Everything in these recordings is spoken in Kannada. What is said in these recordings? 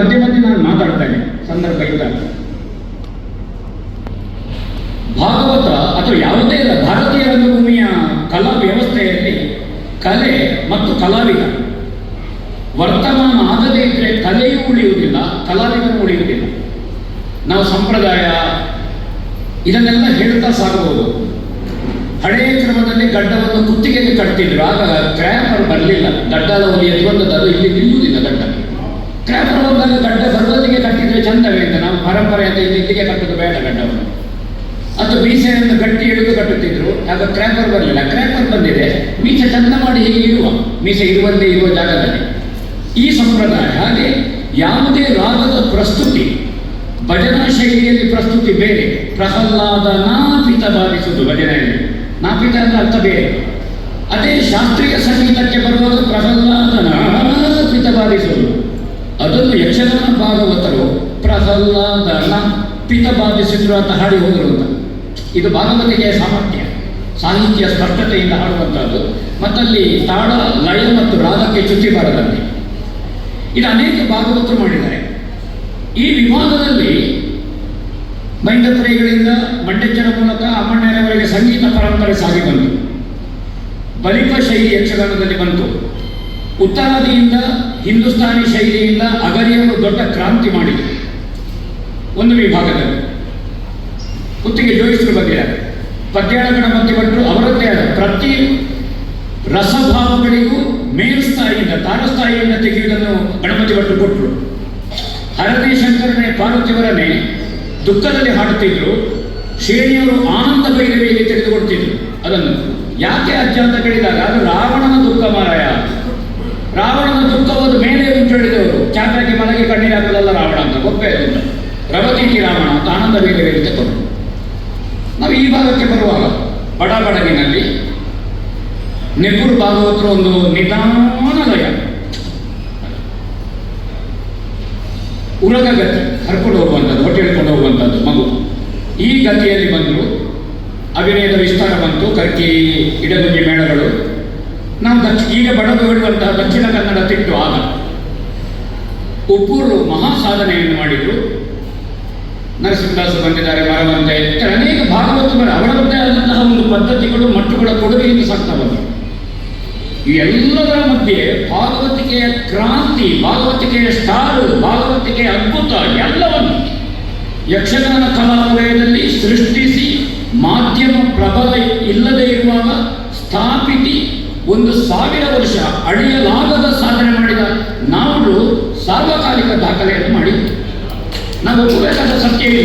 ಮಧ್ಯೆ ಮಧ್ಯೆ ನಾನು ಮಾತಾಡ್ತೇನೆ ಸಂದರ್ಭ ಭಾಗವತ ಅಥವಾ ಯಾವುದೇ ಇಲ್ಲ ಭಾರತೀಯ ರಂಗಭೂಮಿಯ ಕಲಾ ವ್ಯವಸ್ಥೆಯಲ್ಲಿ ಕಲೆ ಮತ್ತು ಕಲಾವಿದ ವರ್ತಮಾನ ಆಗದೇ ಇದ್ರೆ ಕಲೆಯೂ ಉಳಿಯುವುದಿಲ್ಲ, ಕಲಾವಿದನೂ ಉಳಿಯುವುದಿಲ್ಲ. ನಾವು ಸಂಪ್ರದಾಯ, ಇದನ್ನೆಲ್ಲ ಹೇಳ್ತಾ ಸಾಗಬಹುದು. ಹಳೆಯ ಕ್ರಮದಲ್ಲಿ ಗಡ್ಡವನ್ನು ಕುತ್ತಿಗೆಗೆ ಕಟ್ತಿದ್ರು, ಆಗ ಕ್ರ್ಯಾಪರ್ ಬರಲಿಲ್ಲ. ಗಡ್ಡದ ಒಂದು ಅದು ಇಲ್ಲಿ ನಿಲ್ಲುವುದಿಲ್ಲ, ಗಡ್ಡ. ಕ್ರ್ಯಾಪರ್ ಕಟ್ಟ ಕಟ್ಟಿದ್ರೆ ಚಂದವೇ ಅಂತ ನಾವು ಪರಂಪರೆ ಅಂತ ಇಲ್ಲಿ ಇಲ್ಲಿಗೆ ಕಟ್ಟೋದು ಬೇಡ ಗಂಡವನ್ನು ಅದು ಮೀಸೆಯನ್ನು ಗಟ್ಟಿ ಹಿಡಿದು ಕಟ್ಟುತ್ತಿದ್ರು. ಆಗ ಕ್ರ್ಯಾಪರ್ ಬರಲಿಲ್ಲ. ಕ್ರ್ಯಾಪರ್ ಬಂದಿದೆ. ಮೀಸೆ ಚಂದ ಮಾಡಿ ಹೀಗೆ ಇರುವ ಮೀಸೆ ಇರುವಂತೆ ಇರುವ ಜಾಗದಲ್ಲಿ. ಈ ಸಂಪ್ರದಾಯ, ಹಾಗೆ ಯಾವುದೇ ರಾಗದ ಪ್ರಸ್ತುತಿ, ಭಜನಾ ಶೈಲಿಯಲ್ಲಿ ಪ್ರಸ್ತುತಿ ಬೇರೆ. ಪ್ರಹ್ಲಾದ ನಾಪಿತ ಭಾವಿಸುವುದು ಭಜನೆಯಲ್ಲಿ. ನಾಪಿತ ಅಂದ್ರೆ ಅರ್ಥ ಬೇರೆ. ಅದೇ ಶಾಸ್ತ್ರೀಯ ಸಂಗೀತಕ್ಕೆ ಬರುವುದು ಪ್ರಹ್ಲಾದ ನಾಪಿತ ಬಾರಿಸುವುದು ಅದನ್ನು ಯಕ್ಷಗಾನ ಭಾಗವತರು ಪ್ರಹ್ಲಾದ ಪಿತ ಬಾಧಿಸಿದ್ರು ಅಂತ ಹಾಡಿ ಹೋದರು ಅಂತ. ಇದು ಭಾಗವತಿಗೆ ಸಾಮರ್ಥ್ಯ. ಸಾಹಿತ್ಯ ಸ್ಪಷ್ಟತೆಯಿಂದ ಹಾಡುವಂಥದ್ದು ಮತ್ತಲ್ಲಿ ತಾಳ ಲಯ ಮತ್ತು ರಾಗಕ್ಕೆ ಚುಚ್ಚಿ ಬಾರದಲ್ಲಿ ಇದು ಅನೇಕ ಭಾಗವತರು ಮಾಡಿದ್ದಾರೆ. ಈ ವಿವಾದದಲ್ಲಿ ಮೈಂದತ್ರಯಗಳಿಂದ ಮಂಡೆಚ್ಚರ ಮೂಲಕ ಅಮ್ಮಣ್ಣನವರಿಗೆ ಸಂಗೀತ ಪರಂಪರೆ ಸಾಗಿ ಬಂತು. ಬಲಿಪ ಶೈಲಿ ಯಕ್ಷಗಾನದಲ್ಲಿ ಬಂತು. ಉತ್ತರಾದಿಯಿಂದ ಹಿಂದೂಸ್ತಾನಿ ಶೈಲಿಯಿಂದ ಅಗರಿಯನ್ನು ದೊಡ್ಡ ಕ್ರಾಂತಿ ಮಾಡಿದರು ಒಂದು ವಿಭಾಗದಲ್ಲಿ. ಕುತ್ತಿಗೆ ಜೋಯಿಸರು ಬಗ್ಗೆ. ಪದ್ಯಾಳ ಗಣಪತಿ ಭಟ್ರು ಅವರದ್ದೇ ಆದ ಪ್ರತಿ ರಸಭಾವಗಳಿಗೂ ಮೇಲ್ಸ್ಥಾಯಿಯಿಂದ ತೆಗೆಯುವುದನ್ನು ಗಣಪತಿ ಭಟ್ರು ಕೊಟ್ಟರು. ಹರದಿ ಶಂಕರನೇ ಪಾರ್ವತಿಯವರನ್ನೇ ದುಃಖದಲ್ಲಿ ಹಾಡುತ್ತಿದ್ರು. ಶ್ರೇಣಿಯವರು ಆನಂದ ಭೈರವಿಯಲ್ಲಿ ತೆಗೆದುಕೊಡ್ತಿದ್ರು ಅದನ್ನು ಯಾಕೆ ಅಜ್ಜ ಅಂತ ಕೇಳಿದಾಗ, ಅದು ರಾವಣನ ದುಃಖ ಮಾರಾಯ. ರಾವಣನ ದುಃಖವಾದ ಮೇಲೆ ಉಂಟು ಹೇಳಿದವರು ಚಾಕ್ರಕ್ಕೆ ಮಲಗಿ ಕಣ್ಣೀರು ಹಾಕಲಲ್ಲ ರಾವಣ ಅಂತ. ಗೊಬ್ಬೆ ಅದು ರವತಿಕಿ ರಾವಣ ಅಂತ ಆನಂದ ಭೈರವಿಯಲ್ಲಿ ತಗೊಂಡು ನಾವು ಈ ಭಾಗಕ್ಕೆ ಬರುವಾಗ ಬಡ ಬಡಗಿನಲ್ಲಿ ನೆಬ್ಬೂರು ಭಾಗವತರು ಒಂದು ನಿಧಾನ ಲಯ. ಉರಗ ಗತಿ ಹರ್ಕೊಂಡು ಹೋಗುವಂಥದ್ದು, ಹೊಟ್ಟೆ ಹಿಡ್ಕೊಂಡು ಹೋಗುವಂಥದ್ದು, ಮಗು. ಈ ಗತಿಯಲ್ಲಿ ಬಂದರು ಅಭಿನಯದ ವಿಸ್ತಾರ ಬಂತು. ಕರ್ಕಿ, ಇಡಗುಂಜಿ ಮೇಳಗಳು. ನಾವು ದಕ್ಷಿಣ ಈಗ ಬಡದು ಹೇಳುವಂತಹ ದಕ್ಷಿಣ ಕನ್ನಡ ತಿಟ್ಟು ಆಗ ಒಬ್ಬರು ಮಹಾ ಸಾಧನೆಯನ್ನು ಮಾಡಿದರು. ನರಸಿಂಹದಾಸ ಬಂದಿದ್ದಾರೆ ಮರವಂತೆ ಅನೇಕ ಭಾಗವತರು ಅವರದ್ದೇ ಆದಂತಹ ಒಂದು ಪದ್ಧತಿಗಳು, ಮಟ್ಟುಗಳ ಕೊಡುಗೆಯಿಂದ ಸಾಕ್ತಾ ಬಂದರು ಎಲ್ಲದರ ಮಧ್ಯೆ ಭಾಗವತಿಕೆಯ ಕ್ರಾಂತಿ, ಭಾಗವತಿಕೆಯ ಸ್ಟಾರು, ಭಾಗವತಿಕೆಯ ಅದ್ಭುತ ಎಲ್ಲವನ್ನು ಯಕ್ಷಗಾನ ಕಲಾಲಯದಲ್ಲಿ ಸೃಷ್ಟಿಸಿ ಮಾಧ್ಯಮ ಪ್ರಬಲ ಇಲ್ಲದೆ ಇರುವಾಗ ಸ್ಥಾಪಿಸಿ ಒಂದು ಸಾವಿರ ವರ್ಷ ಅಳಿಯಲಾಗದ ಸಾಧನೆ ಮಾಡಿದ ನಾವು ಸಾರ್ವಕಾಲಿಕ ದಾಖಲೆಯನ್ನು ಮಾಡಿ ನಾವು ಒಪ್ಪಬೇಕಾದ ಸತ್ಯ ಇದು.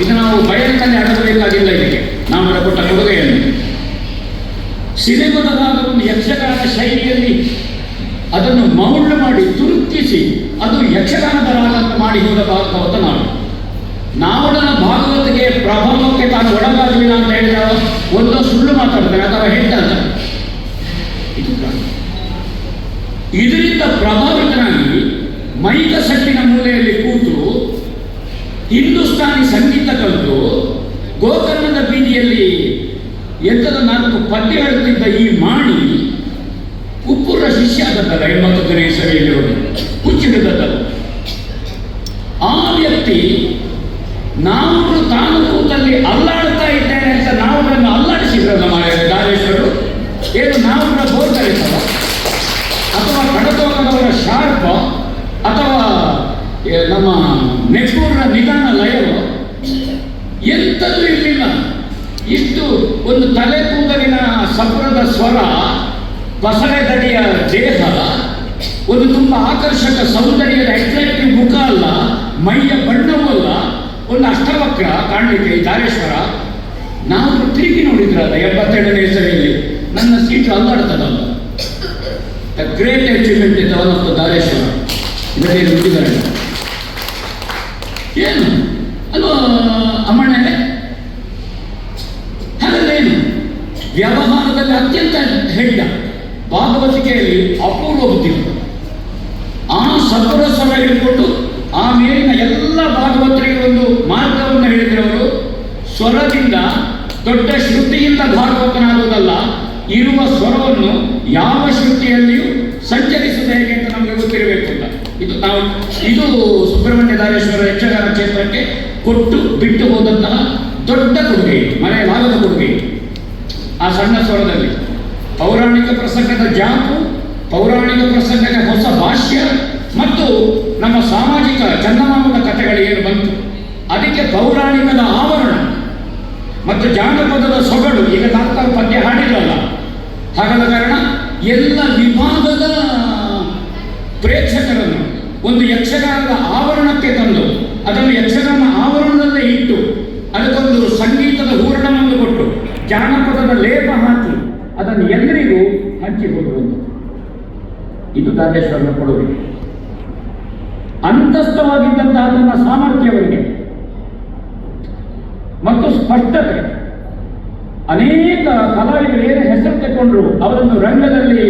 ಇದು ನಾವು ಬಯಲಿನಲ್ಲಿ ಅಡಗಬೇಕಾಗಿಲ್ಲ ಇದಕ್ಕೆ. ನಾವು ಕೊಟ್ಟ ಕೊಡುಗೆಯನ್ನು. ಸಿನಿಮಾದ ಭಾಗವನ್ನು ಯಕ್ಷಗಾನ ಶೈಲಿಯಲ್ಲಿ ಅದನ್ನು ಮೌಲ್ಯ ಮಾಡಿ ತುರುಕಿಸಿ ಅದು ಯಕ್ಷಗಾನದ ರಾಗ ಅಂತ ಮಾಡಿ ಹೋದ ಭಾಗವತ ನಾವು. ನಾವಡನ ಭಾಗವತಿಗೆ ಪ್ರಭಾವಕ್ಕೆ ತಾನು ಒಳಗಾಗಲಿಲ್ಲ ಅಂತ ಹೇಳಿದಾಗ ಒಂದು ಸುಳ್ಳು ಮಾತಾಡ್ತಾರೆ ಅಥವಾ ಹೇಳ್ತಾನೆ ಇದರಿಂದ ಪ್ರಭಾವಿತನಾಗಿ ಮೈಕ ಸಟ್ಟಿನ ಮೂಲೆಯಲ್ಲಿ ಕೂತು ಹಿಂದೂಸ್ತಾನಿ ಸಂಗೀತ ಕಲಿತು ಗೋಕರ್ಣದ ಬೀದಿಯಲ್ಲಿ ಎಂತದ ನಾಲ್ಕು ಪದ್ಯ ಹೇಳುತ್ತಿದ್ದ ಈ ಮಾಣಿ ಉಪ್ಪುರ ಶಿಷ್ಯ ಆದದ್ದಲ್ಲ ಎಂಬತ್ತನೇ ಸಭೆಯಲ್ಲಿ ಹುಚ್ಚಿಡಿದದ್ದಲ್ಲ ಆ ವ್ಯಕ್ತಿ ನಾವು ತಾನು ಕೂತಲ್ಲಿ ಅಲ್ಲಾಡ್ತಾ ಇದ್ದೇನೆ ಅಂತ ನಾವು ಅದನ್ನು ಅಲ್ಲಾಡಿಸಿದ್ರಲ್ಲ ಮಾಯ ದಾರೇಶ್ವರು ಏನು ನಾವು ಬೋರ್ ಕರೀತಾರ ಅಥವಾ ಕಡತೋಕದವರ ಶಾರ್ಪ ಅಥವಾ ಏ, ನಮ್ಮ ನೆಟ್ಟೂರಿನ ನಿಧಾನ ಲಯವು ಇರಲಿಲ್ಲ ಇಷ್ಟು ಒಂದು ತಲೆ ಕೂದಲಿನ ಸಪುರದ ಸ್ವರ ಬಸಳೆ ದಡಿಯ ದೇಹ, ಒಂದು ತುಂಬ ಆಕರ್ಷಕ ಸೌಂದರ್ಯದ ಅಟ್ರಾಕ್ಟಿವ್ ಮುಖ ಅಲ್ಲ, ಮೈಯ ಬಣ್ಣವೂ ಅಲ್ಲ, ಒಂದು ಅಷ್ಟವಕ್ರ ಕಾಣಲಿಕ್ಕೆ ದಾರೇಶ್ವರ. ನಾವು ತಿರುಗಿ ನೋಡಿದ್ರಲ್ಲ, ಎಪ್ಪತ್ತೆರಡನೇ ಹೆಸರಲ್ಲಿ, ನನ್ನ ಸೀಟು ಅಲ್ಲಾಡ್ತದಲ್ಲ ದ ಗ್ರೇಟ್ ಅಚೀವ್ಮೆಂಟ್ ಇದ್ದ ದ ದಾರೇಶ್ವರ. ಇದರಲ್ಲಿ ಏನು? ಅಲ್ವಾ ಅಮ್ಮಣ್ಣೆ ವ್ಯವಹಾರದಲ್ಲಿ ಅತ್ಯಂತ ಹೇಳಿದ ಭಾಗವತಿಕೆಯಲ್ಲಿ ಅಪೂರ್ವ ಬುದ್ಧಿ ಆ ಸತ್ವರ ಸ್ವರ ಆ ಮೇಲಿನ ಎಲ್ಲ ಭಾಗವತರಿಗೆ ಒಂದು ಮಾರ್ಗವನ್ನು ಹೇಳಿದವರು ಸ್ವರದಿಂದ, ದೊಡ್ಡ ಶ್ರುತಿಯಿಂದ ಭಾಗವತನಾಗುವುದಲ್ಲ, ಇರುವ ಸ್ವರವನ್ನು ಯಾವ ಶ್ರುತಿಯಲ್ಲಿಯೂ ಸಂಚರಿಸುವುದು ಹೇಗೆ ಅಂತ ನಮಗೆ ಗೊತ್ತಿರಬೇಕು ಅಂತ. ಇದು ನಾವು, ಇದು ಸುಬ್ರಹ್ಮಣ್ಯ ದಾರೇಶ್ವರ ಯಕ್ಷಗಾನ ಕ್ಷೇತ್ರಕ್ಕೆ ಕೊಟ್ಟು ಬಿಟ್ಟು ಹೋದಂತಹ ದೊಡ್ಡ ಕೊಡುಗೆ ಮನೆ ಭಾಗದ ಕೊಡುಗೆ. ಆ ಸಣ್ಣ ಸ್ವರದಲ್ಲಿ. ಪೌರಾಣಿಕ ಪ್ರಸಂಗದ ಜಾಪು ಪೌರಾಣಿಕ ಪ್ರಸಂಗದ ಹೊಸ ಭಾಷ್ಯ ಮತ್ತು ನಮ್ಮ ಸಾಮಾಜಿಕ ಚಂದಮಾಮದ ಕಥೆಗಳು ಏನು ಬಂತು? ಅದಕ್ಕೆ ಪೌರಾಣಿಕದ ಆವರಣ. ಮತ್ತು ಜಾನಪದದ ಸೊಗಡು, ಈಗ ತಾತ್ಕಾಲ ಪದ್ಯ ಹಾಡಿರಲ್ಲ ಹಾಗಾದ ಕಾರಣ, ಎಲ್ಲ ವಿಭಾಗದ ಪ್ರೇಕ್ಷಕರನ್ನು ಒಂದು ಯಕ್ಷಗಾನದ ಆವರಣಕ್ಕೆ ತಂದು, ಅದನ್ನು ಯಕ್ಷಗಾನ ಆವರಣದಲ್ಲೇ ಇಟ್ಟು, ಅದಕ್ಕೊಂದು ಸಂಗೀತದ ಹೂರಣವನ್ನು ಕೊಟ್ಟು ಜಾನಪದದ ಲೇಪ ಹಾಕಿ ಅದನ್ನು ಎಲ್ಲರಿಗೂ ಹಂಚಿ ಇದು ದಾರೇಶ್ವರನ ಕೊಡುಗೆ. ಅಂತಸ್ಥವಾಗಿದ್ದಂತಹ ತನ್ನ ಸಾಮರ್ಥ್ಯವರಿಗೆ ಮತ್ತು ಸ್ಪಷ್ಟತೆ. ಅನೇಕ ಕಲಾವಿದರು ಏನು ಹೆಸರು ತಗೊಂಡ್ರು ಅವರನ್ನು ರಂಗದಲ್ಲಿ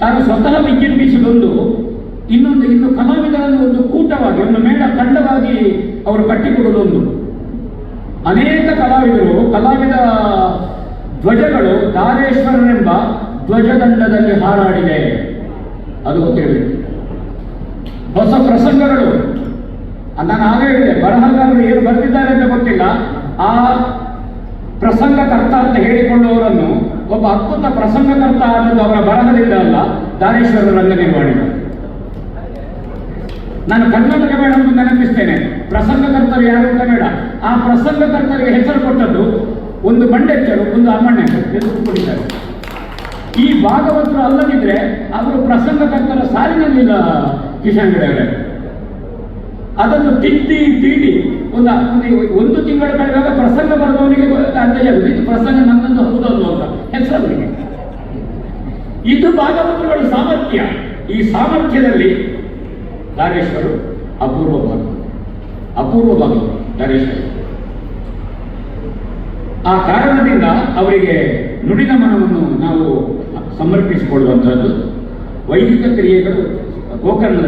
ತಾನು ಸ್ವತಃ ವಿಜೃಂಭಿಸಿಕೊಂಡು ಇನ್ನೊಂದು ಇನ್ನು ಕಲಾವಿದರನ್ನು ಒಂದು ಕೂಟವಾಗಿ, ಒಂದು ಮೇಳ ತಂಡವಾಗಿ ಅವರು ಕಟ್ಟಿಕೊಡುವುದೊಂದು ಅನೇಕ ಕಲಾವಿದರು, ಕಲಾವಿದ ಧ್ವಜಗಳು ದಾರೇಶ್ವರನೆಂಬ ಧ್ವಜದಂಡದಲ್ಲಿ ಹಾರಾಡಿದೆ. ಅದು ಗೊತ್ತಿರಬೇಕು. ಹೊಸ ಪ್ರಸಂಗಗಳು. ನಾನು ಆಗೇ ಹೇಳಿದೆ, ಬರಹಗಾರರು ಏನು ಬರ್ತಿದ್ದಾರೆ ಅಂತ ಗೊತ್ತಿಲ್ಲ. ಆ ಪ್ರಸಂಗಕರ್ತ ಅಂತ ಹೇಳಿಕೊಳ್ಳುವವರನ್ನು ಒಬ್ಬ ಅದ್ಭುತ ಪ್ರಸಂಗಕರ್ತ ಅನ್ನೋದು ಅವರ ಬರಹದಿಂದ ಅಲ್ಲ ದಾರೇಶ್ವರ ರಂಗ ನಿರ್ವಹಣೆ ನಾನು ಕರ್ನಾಟಕ ಅಂತ ನೆನಪಿಸ್ತೇನೆ. ಪ್ರಸಂಗಕರ್ತರು ಯಾರು ಅಂತ ಬೇಡ ಆ ಪ್ರಸಂಗಕರ್ತರಿಗೆ ಹೆಸರು ಕೊಟ್ಟದ್ದು ಒಂದು ಬಂಡೆಚ್ಚರು, ಒಂದು ಅಮ್ಮಣ್ಣ ಹೆಸರುಕೊಂಡಿದ್ದಾರೆ ಈ ಭಾಗವತರು ಅಲ್ಲದಿದ್ರೆ ಅವರು ಪ್ರಸಂಗಕರ್ತರ ಸಾಲಿನಲ್ಲಿಲ್ಲ, ಕಿಶನ್ ಗಿಡಗಳೇ. ಅದನ್ನು ತಿದ್ದಿ ತೀಡಿ. ಒಂದು ಒಂದು- ತಿಂಗಳ ಕಳೆದಾಗ ಪ್ರಸಂಗ ಬರೆದವನಿಗೆ ಅಂತ ಇದು ಪ್ರಸಂಗ ನನ್ನದು ಹೌದಲ್ವ ಅಂತ. ಹೆಸರವರಿಗೆ ಇದು ಭಾಗವತರುಗಳ ಸಾಮರ್ಥ್ಯ. ಈ ಸಾಮರ್ಥ್ಯದಲ್ಲಿ ದಾರೇಶ್ವರು ಅಪೂರ್ವ ಅಪೂರ್ವ ನರೇಶ್ ಆ ಕಾರಣದಿಂದ ಅವರಿಗೆ ನುಡಿನ ಮನವನ್ನು ನಾವು ಸಮರ್ಪಿಸಿಕೊಳ್ಳುವಂಥದ್ದು. ವೈದಿಕ ಕ್ರಿಯೆಗಳು ಗೋಕರ್ಣದ